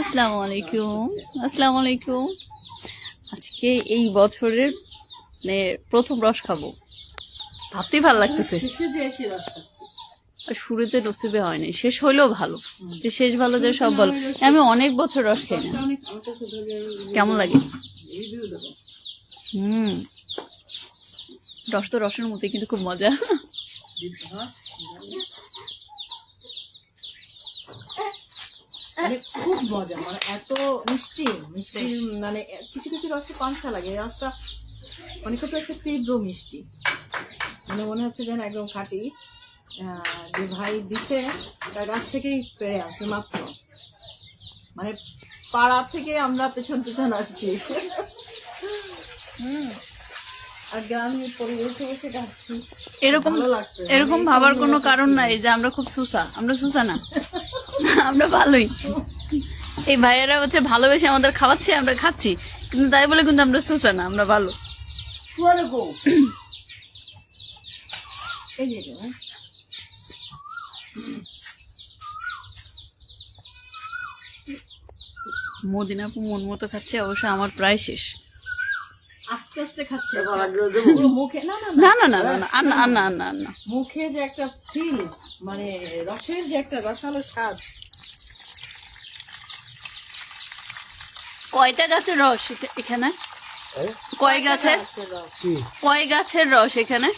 আসসালামু আলাইকুম। আসসালামু আলাইকুম। আজকে এই বছরের মানে প্রথম রস খাব। ভাবতেই ভালো লাগতেছে। শুরুতে নসিবে হয়নি শেষ হইলেও ভালো। যে শেষ ভালো যে সব ভালো। আমি অনেক বছর রস খাই না। কেমন লাগে? হুম। রস তো রসের মধ্যে কিন্তু খুব মজা। হ্যাঁ? মানে খুব মজা মানে এত মিষ্টি মিষ্টি মানে কিছু কিছু রসে পানসা লাগে এই রসটা মানে কত একটা তীব্র মিষ্টি। মানে মনে হচ্ছে যেন একদম খাঁটি। যে ভাই দিছে তার গাছ থেকেই পেরে আসছে মাত্র। মানে পাড়া থেকে আমরা পেছন পেছন আসছি। হুম। আর এরকম। এরকম ভাবার কোনো কারণ নাই যে আমরা খুব সুসা। আমরা সুসা না। আমরা ভালোই। এই ভাইয়েরা হচ্ছে ভালোবেসে আমাদের খাওয়াচ্ছে আমরা খাচ্ছি। কিন্তু তাই বলে কিন্তু আমরা সুসা না আমরা ভালো। হ্যাঁ? মদিনাপু মন মতো খাচ্ছে অবশ্য আমার প্রায় শেষ। আস্তে খাচ্ছে। মুখে না না না। না না মুখে যে একটা ফিল মানে রসের যে একটা রসালো স্বাদ। কয়টা গাছের রস এখানে? কয় গাছের? কয় গাছের রস এখানে?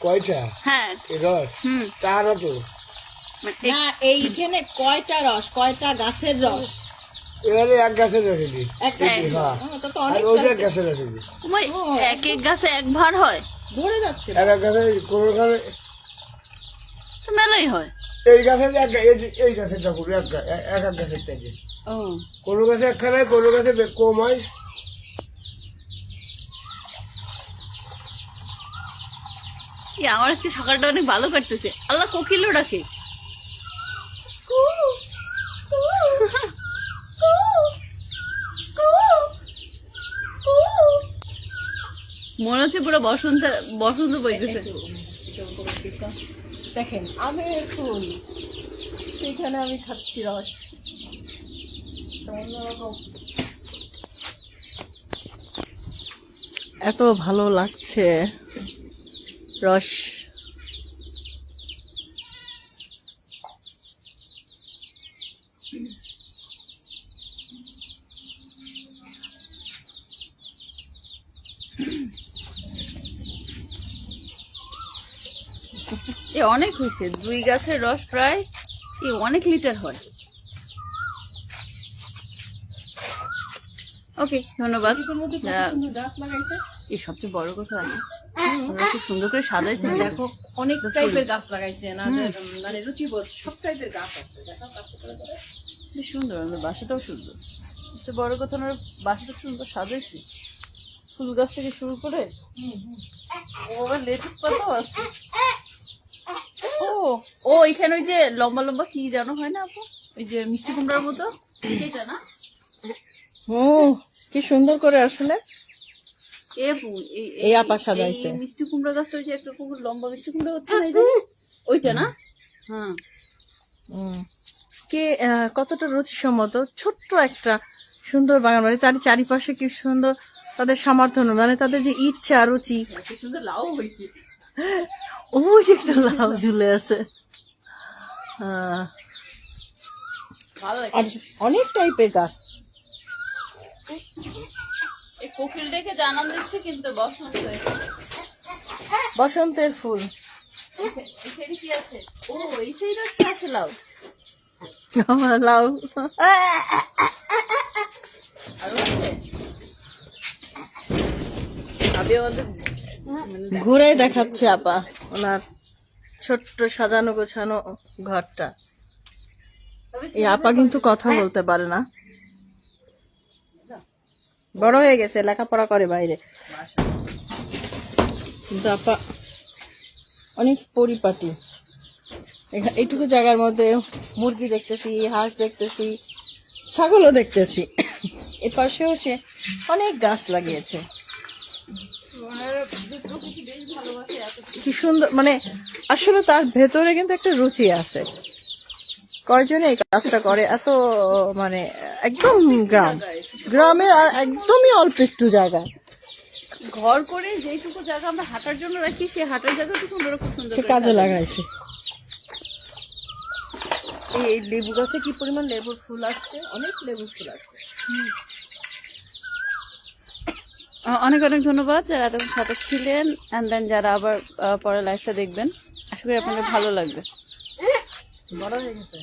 কয়টা? হ্যাঁ। রস? হুম। তারও তো। মানে এইখানে কয়টা রস? কয়টা গাছের রস? এবারে এক গাছে রেখে এক গাছে? রেখে দিই। এক হ্যাঁ। এক গাছে এক হয় কোনো মেলাই হয়। এই গাছে এই এক এক এক গাছের গাছে একখানে কোনো গাছে কম হয়। আমার আজকে সকালটা অনেক ভালো করতেছে আল্লাহ কোকিলও ডাকে। মনে হচ্ছে পুরো বসন্ত বসন্ত বইতেছে দেখেন, আমি ফুল সেইখানে আমি খাচ্ছি রস। এত ভালো লাগছে রস। এ অনেক হয়েছে দুই গাছের রস প্রায় এ অনেক লিটার হয়। ওকে ধন্যবাদ। এই সবচেয়ে বড় কথা খুব সুন্দর করে সাজাইছে দেখো। অনেক টাইপের গাছ লাগাইছে না মানে রুচিবোধ সব টাইপের গাছ আছে দেখো সুন্দর আমাদের বাসাটাও সুন্দর। সবচেয়ে বড় কথা ওনার বাসাটা সুন্দর সাজাইছে। ফুল গাছ থেকে শুরু করে ও আবার লেটুস পাতাও আছে। ও এখানে ওই যে লম্বা লম্বা কি জানো হয় না আপু? ওই যে মিষ্টি কুমড়ার মতো? সেটা না? ও কি সুন্দর করে আসলে। এ আপু এই- এই আপা সাজাইছে। এই মিষ্টি কুমড়া গাছটা ওই যে লম্বা মিষ্টি কুমড়া হচ্ছে না ওইটা না? হ্যাঁ। কে কতটা রুচিসম্মত ছোট্ট একটা সুন্দর বাগান বাড়ি। তার চারিপাশে কি সুন্দর তাদের সামর্থ্য মানে তাদের যে ইচ্ছা রুচি। কি সুন্দর লাউ হয়েছে। যে একটা লাউ ঝুলে আছে। অনেক টাইপের গাছ। এই কোকিল ডেকে জানান দিচ্ছে কিন্তু বসন্ত বসন্তের ফুল। কি আছে? ও এই সাইডে কি আছে লাউ? লাউ। ঘুরে দেখাচ্ছে আপা ওনার ছোট্ট সাজানো গোছানো ঘরটা। এই আপা কিন্তু কথা বলতে পারে না। বড় হয়ে গেছে লেখাপড়া করে বাইরে। কিন্তু আপা অনেক পরিপাটি। এইটুকু জায়গার মধ্যে মুরগি দেখতেছি হাঁস দেখতেছি ছাগলও দেখতেছি। এ পাশেও সে অনেক গাছ লাগিয়েছে। কি সুন্দর মানে আসলে তার ভেতরে কিন্তু একটা রুচি আছে। কয়জনে এই কাজটা করে? এত মানে একদম গ্রাম। গ্রামে আর একদমই অল্প একটু জায়গা। ঘর করে যেইটুকু জায়গা আমরা হাঁটার জন্য রাখি সেই হাঁটার জায়গাটুকু ওরা খুব সুন্দর সে কাজে। লাগাইছে। এই লেবু গাছে কি পরিমাণ লেবুর ফুল আসছে? অনেক লেবু ফুল আসছে। আহ, অনেক অনেক ধন্যবাদ যারা এতক্ষণ সাথে ছিলেন অ্যান্ড দেন যারা আবার আহ, পরে লাইফটা দেখবেন। করি আপনাদের ভালো লাগবে। বড় হয়ে গেছে।